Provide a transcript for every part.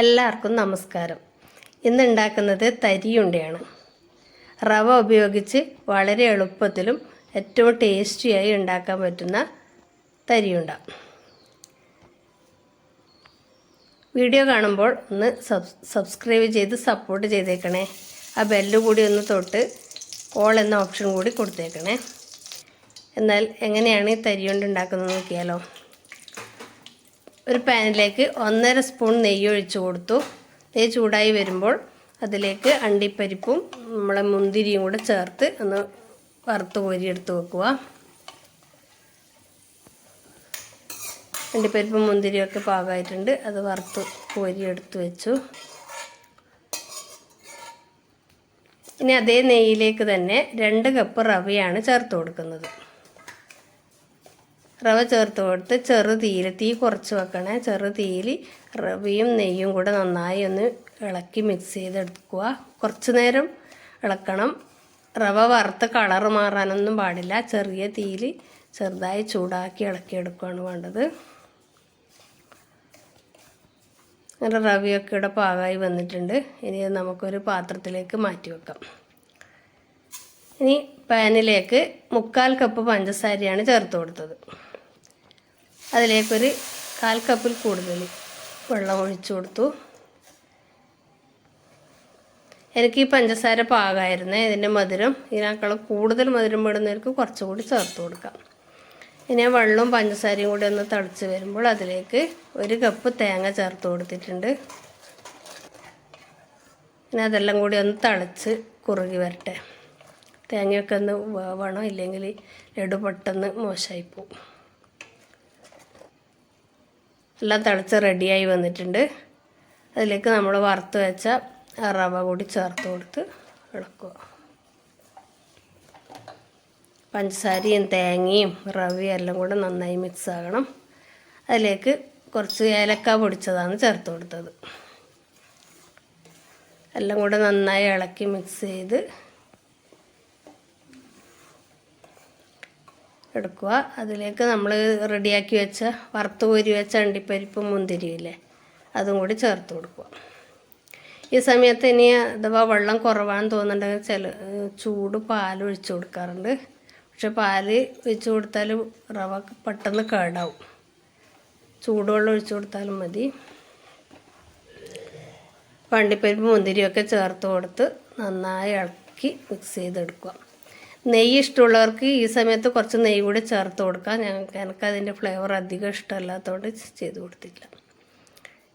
എല്ലാവർക്കും നമസ്കാരം. ഇന്ന് ഉണ്ടാക്കുന്നത് തരിയുണ്ടയാണ്. റവ ഉപയോഗിച്ച് വളരെ എളുപ്പത്തിലും ഏറ്റവും ടേസ്റ്റിയായി ഉണ്ടാക്കാൻ പറ്റുന്ന തരിയുണ്ട. വീഡിയോ കാണുമ്പോൾ ഒന്ന് സബ് സബ്സ്ക്രൈബ് ചെയ്ത് സപ്പോർട്ട് ചെയ്തേക്കണേ. ആ ബെല്ല് കൂടി ഒന്ന് തൊട്ട് കോൾ എന്ന ഓപ്ഷൻ കൂടി കൊടുത്തേക്കണേ. എന്നാൽ എങ്ങനെയാണ് ഈ തരിയുണ്ട ഉണ്ടാക്കുന്നത് നോക്കിയാലോ. ഒരു പാനിലേക്ക് ഒന്നര സ്പൂൺ നെയ്യ് ഒഴിച്ചു കൊടുത്തു. നെയ്യ് ചൂടായി വരുമ്പോൾ അതിലേക്ക് അണ്ടിപ്പരിപ്പും നമ്മളെ മുന്തിരിയും കൂടെ ചേർത്ത് ഒന്ന് വറുത്ത് കോരി എടുത്ത് വെക്കുക. അണ്ടിപ്പരിപ്പും മുന്തിരിയും ഒക്കെ പാകമായിട്ടുണ്ട്. അത് വറുത്ത് കോരി എടുത്ത് വെച്ചു. ഇനി അതേ നെയ്യിലേക്ക് തന്നെ രണ്ട് കപ്പ് റവയാണ് ചേർത്ത് കൊടുക്കുന്നത്. റവ ചേർത്ത് കൊടുത്ത് ചെറു തീയിൽ തീ കുറച്ച് വെക്കണേ. ചെറു തീയിൽ റവയും നെയ്യും കൂടെ നന്നായി ഒന്ന് ഇളക്കി മിക്സ് ചെയ്തെടുക്കുക. കുറച്ച് നേരം ഇളക്കണം. റവ വറുത്ത് കളർ മാറാനൊന്നും പാടില്ല. ചെറിയ തീയിൽ ചെറുതായി ചൂടാക്കി ഇളക്കിയെടുക്കുകയാണ് വേണ്ടത്. അങ്ങനെ റവയൊക്കെ ഇവിടെ പാകമായി വന്നിട്ടുണ്ട്. ഇനി നമുക്കൊരു പാത്രത്തിലേക്ക് മാറ്റി വെക്കാം. ഇനി പാനിലേക്ക് മുക്കാൽ കപ്പ് പഞ്ചസാരയാണ് ചേർത്ത് കൊടുത്തത്. അതിലേക്കൊരു കാൽ കപ്പിൽ കൂടുതൽ വെള്ളം ഒഴിച്ചു കൊടുത്തു. എനിക്ക് ഈ പഞ്ചസാര പാകമായിരുന്നു. ഇതിന്റെ മധുരം ഇതിനേക്കാൾ കൂടുതൽ മധുരം വിടുന്നവർക്ക് കുറച്ചുകൂടി ചേർത്ത് കൊടുക്കാം. ഇനി വെള്ളവും പഞ്ചസാരയും കൂടി ഒന്ന് തിളച്ച് വരുമ്പോൾ അതിലേക്ക് ഒരു കപ്പ് തേങ്ങ ചേർത്ത് കൊടുത്തിട്ടുണ്ട്. പിന്നെ അതെല്ലാം കൂടി ഒന്ന് തിളച്ച് കുറുകി വരട്ടെ. തേങ്ങയൊക്കെ ഒന്ന് വേവണം ഇല്ലെങ്കിൽ ലഡു പെട്ടെന്ന് മോശമായി പോകും എല്ലാം തിളച്ച് റെഡിയായി വന്നിട്ടുണ്ട്. അതിലേക്ക് നമ്മൾ വറുത്ത് വെച്ച റവ കൂടി ചേർത്ത് കൊടുത്ത് ഇളക്കുക. പഞ്ചസാരയും തേങ്ങയും റവയും എല്ലാം കൂടെ നന്നായി മിക്സ് ആകണം. അതിലേക്ക് കുറച്ച് ഏലക്ക പൊടിച്ചതാണ് ചേർത്ത് കൊടുത്തത്. എല്ലാം കൂടെ നന്നായി ഇളക്കി മിക്സ് ചെയ്ത് എടുക്കുക. അതിലേക്ക് നമ്മൾ റെഡിയാക്കി വെച്ച വറുത്ത് കോരി വെച്ച അണ്ടിപ്പരിപ്പും മുന്തിരിയില്ലേ അതും കൂടി ചേർത്ത് കൊടുക്കുക. ഈ സമയത്ത് ഇനി അഥവാ വെള്ളം കുറവാണെന്ന് തോന്നുന്നുണ്ടെങ്കിൽ ചില ചൂട് പാൽ ഒഴിച്ചു കൊടുക്കാറുണ്ട്. പക്ഷെ പാൽ ഒഴിച്ചു കൊടുത്താൽ റവ പെട്ടെന്ന് കേടാവും. ചൂടുവെള്ളം ഒഴിച്ചു കൊടുത്താലും മതി. പണ്ടിപ്പരിപ്പ് മുന്തിരിയൊക്കെ ചേർത്ത് കൊടുത്ത് നന്നായി ഇളക്കി മിക്സ് ചെയ്തെടുക്കുക. നെയ്യ് ഇഷ്ടമുള്ളവർക്ക് ഈ സമയത്ത് കുറച്ച് നെയ്യ് കൂടി ചേർത്ത് കൊടുക്കാം. ഞങ്ങൾക്ക് എനിക്ക് അതിന്റെ ഫ്ലേവർ അധികം ഇഷ്ടമല്ലാത്തതുകൊണ്ട് ചെയ്ത് കൊടുത്തില്ല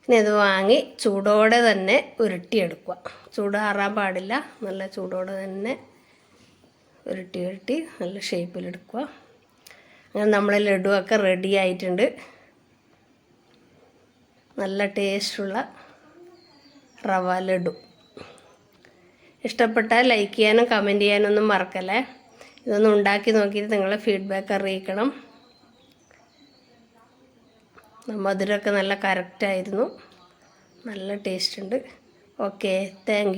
പിന്നെ ഇത് വാങ്ങി ചൂടോടെ തന്നെ ഉരുട്ടിയെടുക്കുക. ചൂടാറാൻ പാടില്ല. നല്ല ചൂടോടെ തന്നെ ഉരുട്ടി ഉരുട്ടി നല്ല ഷേപ്പിലെടുക്കുക അങ്ങനെ നമ്മളെ ലഡുവൊക്കെ റെഡി ആയിട്ടുണ്ട്. നല്ല ടേസ്റ്റുള്ള റവ ലഡു. ഇഷ്ടപ്പെട്ടാൽ ലൈക്ക് ചെയ്യാനും കമന്റ് ചെയ്യാനൊന്നും മറക്കല്ലേ? ഇതൊന്ന് ഉണ്ടാക്കി നോക്കിയിട്ട് നിങ്ങളെ ഫീഡ്ബാക്ക് അറിയിക്കണം. മധുരമൊക്കെ നല്ല കറക്റ്റായിരുന്നു നല്ല ടേസ്റ്റ് ഉണ്ട്. Okay thank